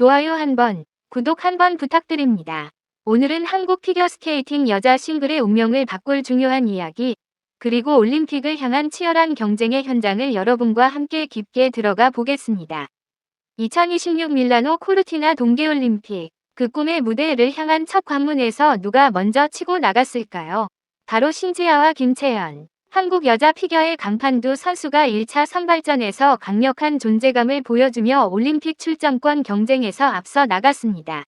좋아요 한번, 구독 한번 부탁드립니다. 오늘은 한국 피겨스케이팅 여자 싱글의 운명을 바꿀 중요한 이야기, 그리고 올림픽을 향한 치열한 경쟁의 현장을 여러분과 함께 깊게 들어가 보겠습니다. 2026 밀라노 코르티나 동계올림픽, 그 꿈의 무대를 향한 첫 관문에서 누가 먼저 치고 나갔을까요? 바로 신지아와 김채연. 한국 여자 피겨의 강판두 선수가 1차 선발전에서 강력한 존재감을 보여주며 올림픽 출전권 경쟁에서 앞서 나갔습니다.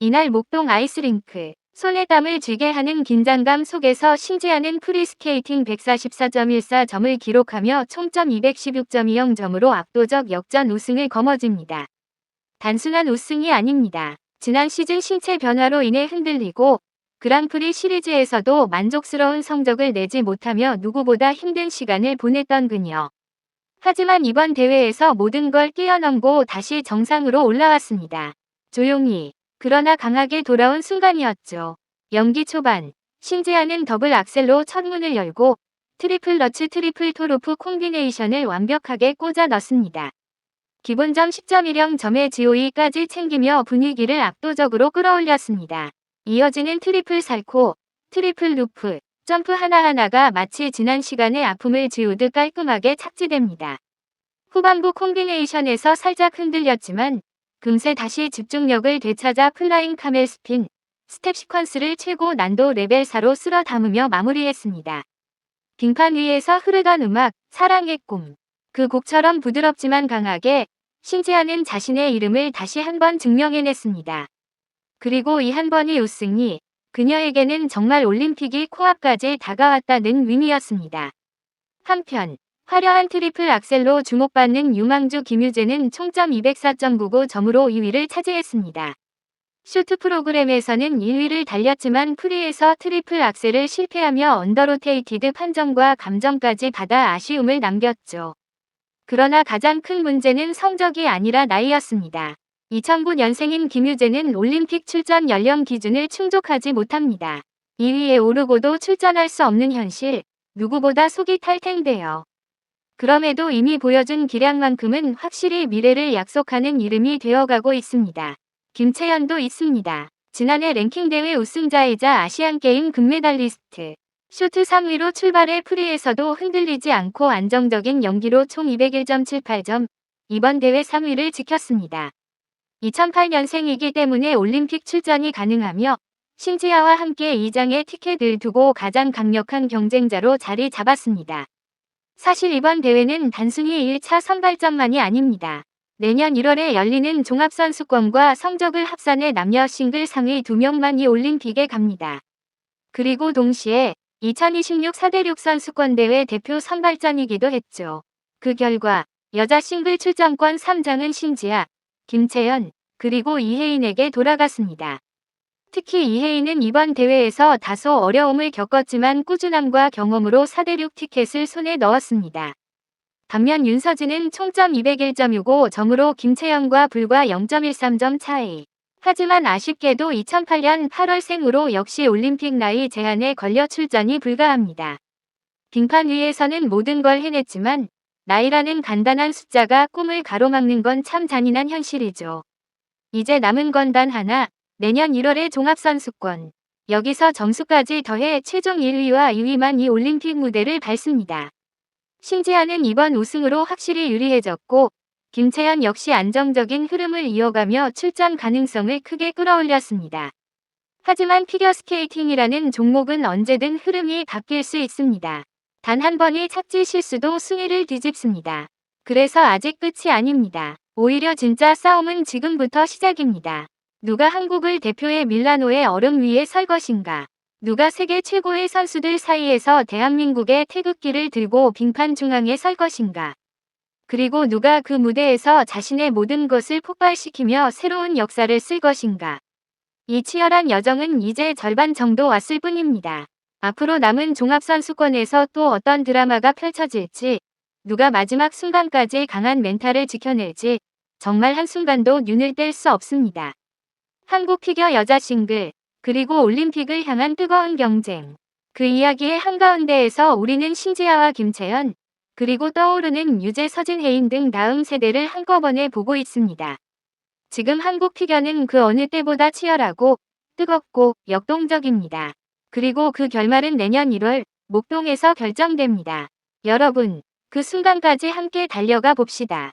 이날 목동 아이스링크, 손에 땀을 쥐게 하는 긴장감 속에서 신지아는 프리스케이팅 144.14점을 기록하며 총점 216.20점으로 압도적 역전 우승을 거머쥡니다. 단순한 우승이 아닙니다. 지난 시즌 신체 변화로 인해 흔들리고 그랑프리 시리즈에서도 만족스러운 성적을 내지 못하며 누구보다 힘든 시간을 보냈던 그녀. 하지만 이번 대회에서 모든 걸 뛰어넘고 다시 정상으로 올라왔습니다. 조용히, 그러나 강하게 돌아온 순간이었죠. 연기 초반, 신지아는 더블 악셀로 첫 문을 열고 트리플 러츠 트리플 토로프 콤비네이션을 완벽하게 꽂아 넣습니다. 기본점 10.10점의 GOE까지 챙기며 분위기를 압도적으로 끌어올렸습니다. 이어지는 트리플 살코, 트리플 루프, 점프 하나하나가 마치 지난 시간의 아픔을 지우듯 깔끔하게 착지됩니다. 후반부 콤비네이션에서 살짝 흔들렸지만 금세 다시 집중력을 되찾아 플라잉 카멜 스핀, 스텝 시퀀스를 최고 난도 레벨 4로 쓸어 담으며 마무리했습니다. 빙판 위에서 흐르던 음악, 사랑의 꿈. 그 곡처럼 부드럽지만 강하게 신지아는 자신의 이름을 다시 한번 증명해냈습니다. 그리고 이 한 번이 우승이 그녀에게는 정말 올림픽이 코앞까지 다가왔다는 의미였습니다. 한편 화려한 트리플 악셀로 주목받는 유망주 김유재는 총점 204.99점으로 2위를 차지했습니다. 쇼트 프로그램에서는 1위를 달렸지만 프리에서 트리플 악셀을 실패하며 언더로테이티드 판정과 감정까지 받아 아쉬움을 남겼죠. 그러나 가장 큰 문제는 성적이 아니라 나이였습니다. 2009년생인 김유재는 올림픽 출전 연령 기준을 충족하지 못합니다. 2위에 오르고도 출전할 수 없는 현실, 누구보다 속이 탈텐데요. 그럼에도 이미 보여준 기량만큼은 확실히 미래를 약속하는 이름이 되어가고 있습니다. 김채연도 있습니다. 지난해 랭킹대회 우승자이자 아시안게임 금메달리스트. 쇼트 3위로 출발해 프리에서도 흔들리지 않고 안정적인 연기로 총 201.78점, 이번 대회 3위를 지켰습니다. 2008년생이기 때문에 올림픽 출전이 가능하며 신지아와 함께 2장의 티켓을 두고 가장 강력한 경쟁자로 자리 잡았습니다. 사실 이번 대회는 단순히 1차 선발전만이 아닙니다. 내년 1월에 열리는 종합선수권과 성적을 합산해 남녀 싱글 상위 2명만 이 올림픽에 갑니다. 그리고 동시에 2026 4대륙 선수권대회 대표 선발전이기도 했죠. 그 결과 여자 싱글 출전권 3장은 신지아, 김채연, 그리고 이혜인에게 돌아갔습니다. 특히 이혜인은 이번 대회에서 다소 어려움을 겪었지만 꾸준함과 경험으로 4대륙 티켓을 손에 넣었습니다. 반면 윤서진은 총점 201.65 점으로 김채연과 불과 0.13점 차이. 하지만 아쉽게도 2008년 8월생으로 역시 올림픽 나이 제한에 걸려 출전이 불가합니다. 빙판 위에서는 모든 걸 해냈지만 나이라는 간단한 숫자가 꿈을 가로막는 건 참 잔인한 현실이죠. 이제 남은 건 단 하나, 내년 1월의 종합선수권. 여기서 점수까지 더해 최종 1위와 2위만 이 올림픽 무대를 밟습니다. 신지아는 이번 우승으로 확실히 유리해졌고 김채연 역시 안정적인 흐름을 이어가며 출전 가능성을 크게 끌어올렸습니다. 하지만 피겨스케이팅이라는 종목은 언제든 흐름이 바뀔 수 있습니다. 단 한 번의 착지 실수도 순위를 뒤집습니다. 그래서 아직 끝이 아닙니다. 오히려 진짜 싸움은 지금부터 시작입니다. 누가 한국을 대표해 밀라노의 얼음 위에 설 것인가? 누가 세계 최고의 선수들 사이에서 대한민국의 태극기를 들고 빙판 중앙에 설 것인가? 그리고 누가 그 무대에서 자신의 모든 것을 폭발시키며 새로운 역사를 쓸 것인가? 이 치열한 여정은 이제 절반 정도 왔을 뿐입니다. 앞으로 남은 종합선수권에서 또 어떤 드라마가 펼쳐질지, 누가 마지막 순간까지 강한 멘탈을 지켜낼지, 정말 한순간도 눈을 뗄 수 없습니다. 한국 피겨 여자 싱글, 그리고 올림픽을 향한 뜨거운 경쟁. 그 이야기의 한가운데에서 우리는 신지아와 김채연, 그리고 떠오르는 유재 서진 혜인 등 다음 세대를 한꺼번에 보고 있습니다. 지금 한국 피겨는 그 어느 때보다 치열하고 뜨겁고 역동적입니다. 그리고 그 결말은 내년 1월 목동에서 결정됩니다. 여러분, 그 순간까지 함께 달려가 봅시다.